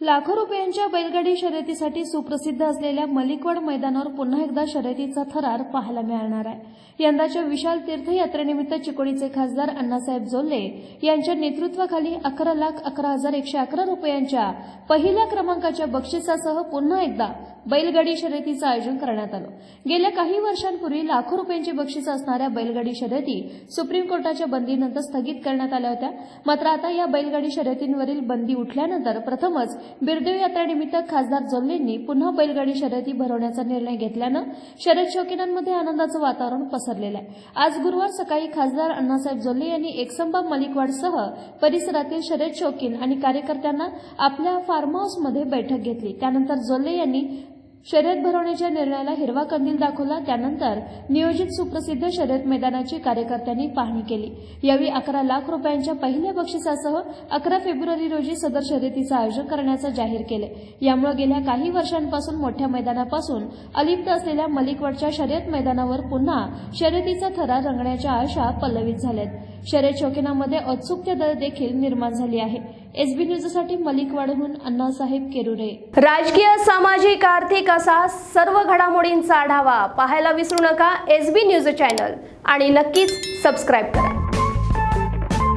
लाखो रुपयांच्या बैलगाडी शर्यतीसाठी सुप्रसिद्ध असलेल्या मलिकवाड मैदानावर पुन्हा एकदा शर्यतीचा थरार पाहायला मिळणार आहे. यंदाच्या विशाल तीर्थयात्रेनिमित्त चिकोडीचे खासदार अण्णासाहेब जोल्ले यांच्या नेतृत्वाखाली अकरा लाख अकरा हजार एकशे अकरा रुपयांच्या पहिल्या क्रमांकाच्या बक्षिसासह पुन्हा एकदा बैलगाडी शर्यतीचं आयोजन करण्यात आलं. गेल्या काही वर्षांपूर्वी लाखो रुपयांची बक्षिसं असणाऱ्या बैलगाडी शर्यती सुप्रीम कोर्टाच्या बंदीनंतर स्थगित करण्यात आल्या होत्या. मात्र आता या बैलगाडी शर्यतींवरील बंदी उठल्यानंतर प्रथमच बिरदेव यात्रेनिमित्त खासदार जोल्लेंनी पुन्हा बैलगाडी शर्यती भरवण्याचा निर्णय घेतल्यानं शर्यत शौकीनांमध्ये आनंदाचं वातावरण पसरलेलं आहे. आज गुरुवार सकाळी खासदार अण्णासाहेब जोल्ले यांनी एकसंबा मलिकवाडसह परिसरातील शर्यत शौकीन आणि कार्यकर्त्यांना आपल्या फार्म हाऊसमध्ये बैठक घेतली. त्यानंतर जोल्ले यांनी शर्यत भरवण्याच्या निर्णयाला हिरवा कंदील दाखवला. त्यानंतर नियोजित सुप्रसिद्ध शर्यत मैदानाची कार्यकर्त्यांनी पाहणी केली. यावेळी अकरा लाख रुपयांच्या पहिल्या बक्षिसासह अकरा फेब्रुवारी रोजी सदर शर्यतीचं आयोजन करण्याचं जाहीर केले. यामुळे गेल्या काही वर्षांपासून मोठ्या मैदानापासून अलिप्त असलेल्या मलिकवडच्या शर्यत मैदानावर पुन्हा शर्यतीचा थरार रंगण्याच्या आशा पल्लवित झाल्यात. शर्यत शौकीनामध्ये औत्सुक्य देखील निर्माण झाली आहे. एसबी न्यूजसाठी मलिकवाडहून अण्णासाहेब केरुरे. राजकीय सामाजिक आर्थिक असा सर्व घडामोडींचा आढावा पाहायला विसरू नका एस बी न्यूज चॅनल. आणि नक्कीच सबस्क्राईब करा.